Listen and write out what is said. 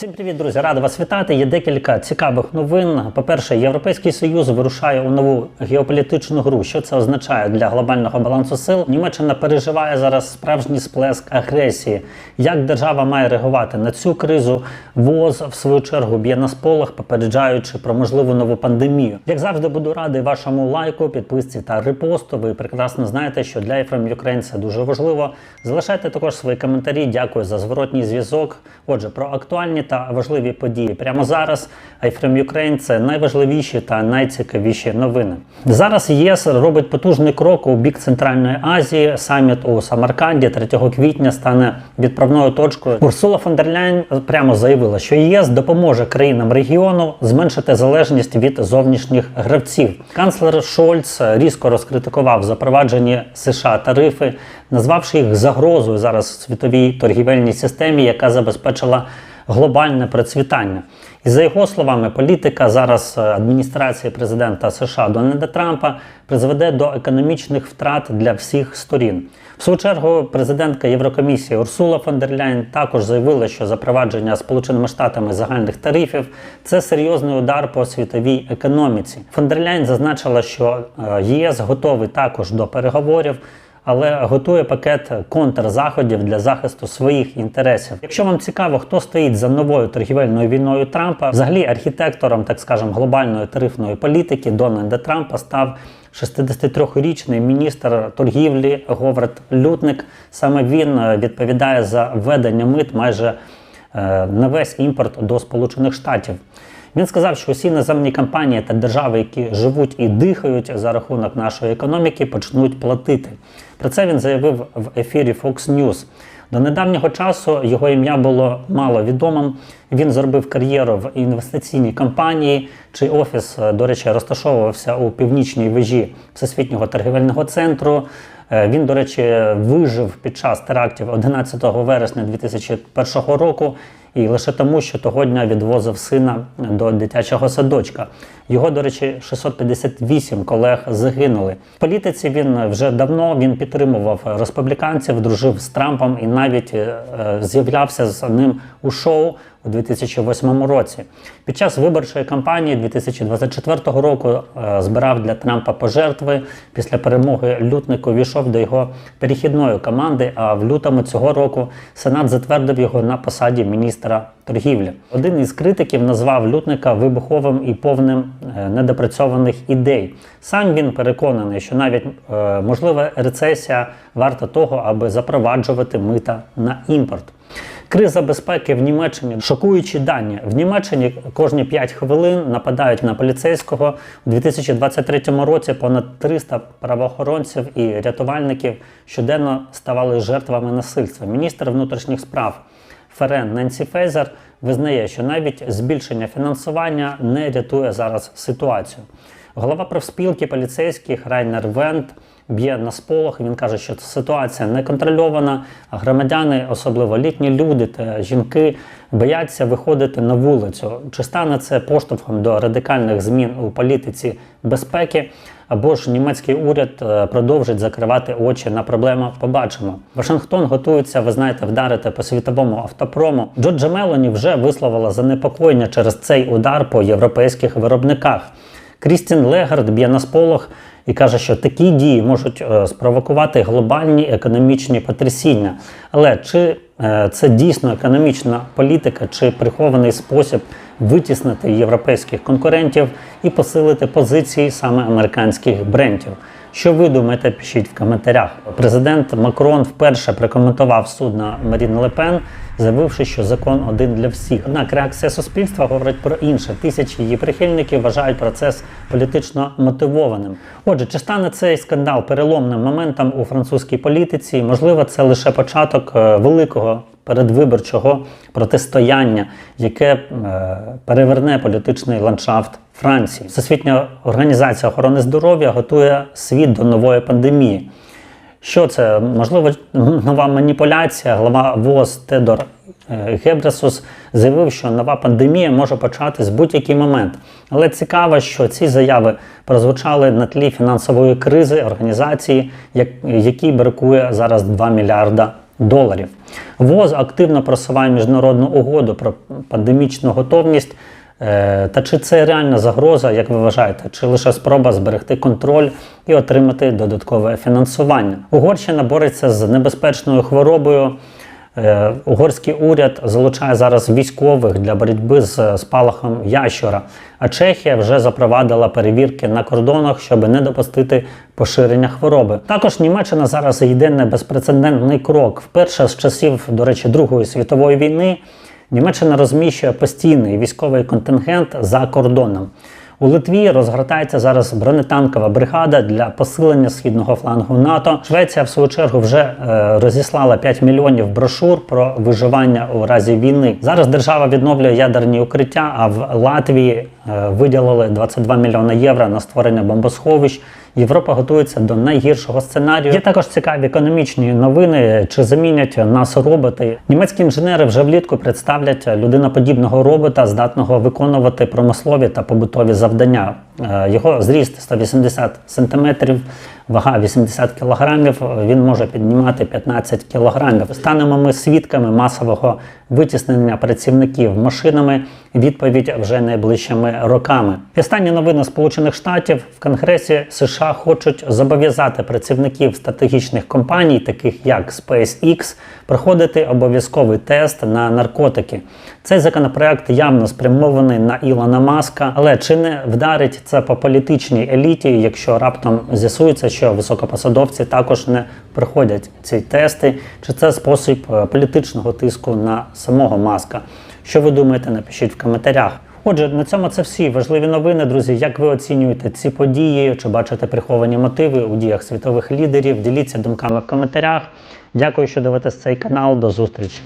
Всім привіт, друзі! Радий вас вітати. Є декілька цікавих новин. По-перше, Європейський Союз вирушає у нову геополітичну гру. Що це означає для глобального балансу сил? Німеччина переживає зараз справжній сплеск агресії. Як держава має реагувати на цю кризу? ВОЗ в свою чергу б'є на сполох, попереджаючи про можливу нову пандемію. Як завжди, буду радий вашому лайку, підписці та репосту. Ви прекрасно знаєте, що для Ефрем це дуже важливо. Залишайте також свої коментарі. Дякую за зворотній зв'язок. Отже, про актуальні та важливі події. Прямо зараз iFrame Ukraine – це найважливіші та найцікавіші новини. Зараз ЄС робить потужний крок у бік Центральної Азії. Саміт у Самарканді 3 квітня стане відправною точкою. Урсула фон дер Ляйн прямо заявила, що ЄС допоможе країнам регіону зменшити залежність від зовнішніх гравців. Канцлер Шольц різко розкритикував запроваджені США тарифи, назвавши їх загрозою зараз світовій торгівельній системі, яка забезпечила глобальне процвітання. І за його словами, політика зараз е, адміністрації президента США Дональда Трампа призведе до економічних втрат для всіх сторін. В свою чергу, президентка Єврокомісії Урсула фон дер Ляйн також заявила, що запровадження Сполученими Штатами загальних тарифів це серйозний удар по світовій економіці. Фон дер Ляйн зазначила, що е, ЄС готовий також до переговорів але готує пакет контрзаходів для захисту своїх інтересів. Якщо вам цікаво, хто стоїть за новою торгівельною війною Трампа, взагалі архітектором, так скажемо, глобальної тарифної політики Дональда Трампа став 63-річний міністр торгівлі Говард Лютник. Саме він е, відповідає за введення мит майже е, на весь імпорт до Сполучених Штатів. Він сказав, що усі наземні компанії та держави, які живуть і дихають за рахунок нашої економіки, почнуть платити. Про це він заявив в ефірі Fox News. До недавнього часу його ім'я було мало відомим. Він зробив кар'єру в інвестиційній компанії, чий офіс, до речі, розташовувався у північній вежі Всесвітнього торгівельного центру. Він, до речі, вижив під час терактів 11 вересня 2001 року і лише тому, що того дня відвозив сина до дитячого садочка. Його, до речі, 658 колег загинули. В політиці він вже давно він підтримував республіканців, дружив з Трампом і навіть е, з'являвся з ним у шоу у 2008 році. Під час виборчої кампанії 2024 року е, збирав для Трампа пожертви. Після перемоги лютнику війшов до його перехідної команди. А в лютому цього року Сенат затвердив його на посаді міністра торгівлі. Один із критиків назвав лютника вибуховим і повним е, недопрацьованих ідей. Сам він переконаний, що навіть е, можлива рецесія варта того, аби запроваджувати мита на імпорт. Криза безпеки в Німеччині шокуючі дані. В Німеччині кожні 5 хвилин нападають на поліцейського. У 2023 році понад 300 правоохоронців і рятувальників щоденно ставали жертвами насильства. Міністр внутрішніх справ Ферен Ненсі Фейзер визнає, що навіть збільшення фінансування не рятує зараз ситуацію. Голова профспілки поліцейських Райнер Вент б'є на сполох. Він каже, що ситуація не контрольована, а громадяни, особливо літні люди та жінки, бояться виходити на вулицю. Чи стане це поштовхом до радикальних змін у політиці безпеки? Або ж німецький уряд е, продовжить закривати очі на проблему. Побачимо. Вашингтон готується, ви знаєте, вдарити по світовому автопрому. Джорджа Мелоні вже висловила занепокоєння через цей удар по європейських виробниках. Крістін Легард б'є на сполох і каже, що такі дії можуть е, спровокувати глобальні економічні потрясіння. Але чи е, це дійсно економічна політика, чи прихований спосіб витіснити європейських конкурентів і посилити позиції саме американських брендів? Що ви думаєте, пишіть в коментарях. Президент Макрон вперше прокоментував суд на Марін Лепен, заявивши, що закон один для всіх. Однак реакція суспільства говорить про інше. Тисячі її прихильників вважають процес політично мотивованим. Отже, чи стане цей скандал переломним моментом у французькій політиці? Можливо, це лише початок е, великого передвиборчого протистояння, яке е, переверне політичний ландшафт Франції. Всесвітня організація охорони здоров'я готує світ до нової пандемії. Що це? Можливо, нова маніпуляція. Глава ВОЗ Тедор е, Гебресус заявив, що нова пандемія може початись в будь-який момент. Але цікаво, що ці заяви прозвучали на тлі фінансової кризи організації, якій бракує зараз 2 мільярда доларів. ВОЗ активно просуває міжнародну угоду про пандемічну готовність. Е, Та чи це реальна загроза, як ви вважаєте, чи лише спроба зберегти контроль і отримати додаткове фінансування? Угорщина бореться з небезпечною хворобою. Е, Угорський уряд залучає зараз військових для боротьби з спалахом ящура, а Чехія вже запровадила перевірки на кордонах, щоб не допустити поширення хвороби. Також Німеччина зараз йде на безпрецедентний крок. Вперше з часів, до речі, Другої світової війни Німеччина розміщує постійний військовий контингент за кордоном. У Литві розгортається зараз бронетанкова бригада для посилення східного флангу НАТО. Швеція, в свою чергу, вже е, розіслала 5 мільйонів брошур про виживання у разі війни. Зараз держава відновлює ядерні укриття. А в Латвії виділили 22 мільйони євро на створення бомбосховищ. Європа готується до найгіршого сценарію. Є також цікаві економічні новини. Чи замінять нас роботи? Німецькі інженери вже влітку представлять людиноподібного робота, здатного виконувати промислові та побутові завдання. Е, Його зріст 180 см, вага 80 кг, Він може піднімати 15 кг. Станемо ми свідками масового витіснення працівників машинами. Відповідь вже найближчими роками. І Останні новини Сполучених Штатів в Конгресі США хочуть зобов'язати працівників стратегічних компаній, таких як SpaceX, проходити обов'язковий тест на наркотики. Цей законопроект явно спрямований на Ілона Маска, але чи не вдарить це по політичній еліті, якщо раптом з'ясується, що високопосадовці також не проходять ці тести, чи це спосіб е, політичного тиску на самого Маска? Що ви думаєте, напишіть в коментарях. Отже, на цьому це всі важливі новини, друзі. Як ви оцінюєте ці події? Чи бачите приховані мотиви у діях світових лідерів? Діліться думками в коментарях. Дякую, що дивитесь цей канал. До зустрічі.